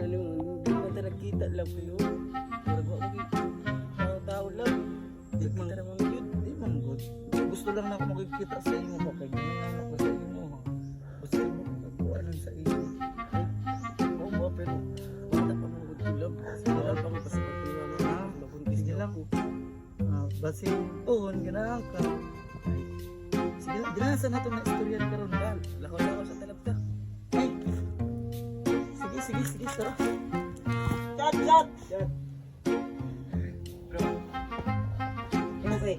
ano nyo, hindi man ta nagkita lang mo yun. Murag wa okay. Mga tao lang. Di man ta naman yun. Di man good. Gusto lang na ako makikita sa inyo. Makaginahan ako sa inyo. Gusto lang ako magkakuanan sa inyo. Ay, oo ba, pero wala pa mga good love. Kasi wala pa mga pasapatiwa mo. Ha? Labuntis niya lang. Ah, basi, tuhon, ganahan ka. Sige, ganahan sa nato na istorya karon Chat, chat! Chat. Ano ba? Okay.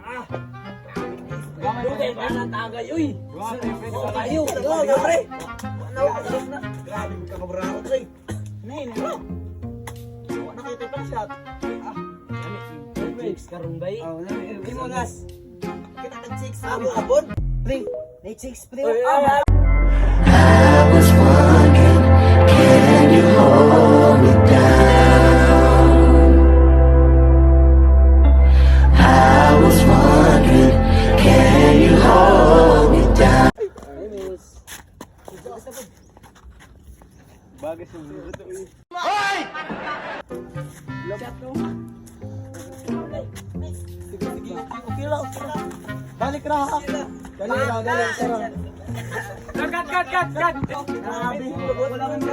Ah! Dugay ba na tagay, uy? Sa kayo, go, pre! Ano. Grabe ka kabrao, pre. Nay, nay. Wala na kayo pa shot. Ah, chicks karon bay? Oh, nay. Di mo nas. Kita ka chicks. Abo abon. Pre, nay chicks pre. Uy, Bagas yung libro to, uy. Chat no? Sige, sige. Okay lang, okay lang. Balik na ha. Dali na, dali. Kat, kat, kat, kat! Grabe. Wala kang!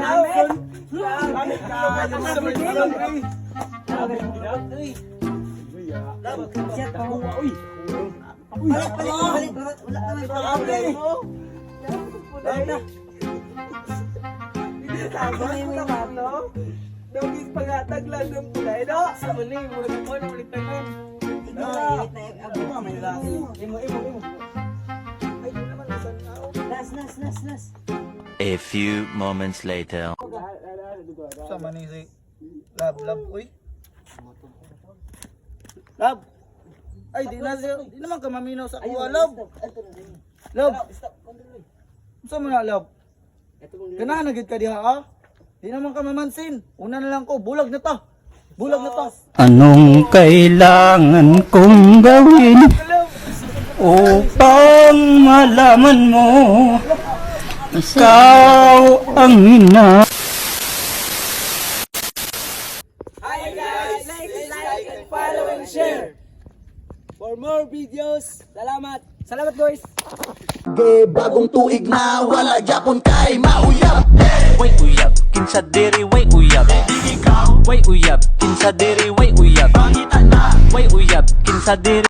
Sa may salon, uy! Uy! Chat ako, uy! Balik, balik, balik. Wala may Grabe! Dali na. Sabay mo na to? Dogis pangatag lang ng pulay, no? Sa mali, mo na po na ulit tayo. Abo nga, may lasi. Imo, imo, imo. Ay, di naman nasan ako. Las, las, las, las. A few moments later. Sama ni si Lab, Lab, uy. Lab. Ay, di na siya, di naman ka maminaw sa kuha, Lab. Lab. Saan mo na, Lab? Ganahan na gid ka diha, ah. Di naman ka mamansin. Una na lang ko, bulag na ta. Bulag na ta. Anong kailangan kong gawin upang malaman mo ikaw ang ina Hi guys! Like, like, and follow and share! For more videos, salamat! Salamat boys! Bagong tuig na wala yapon kay mauyab Way uyab, kinsa diri way uyab. Way uyab, kinsa diri way uyab. Way uyab, kinsa diri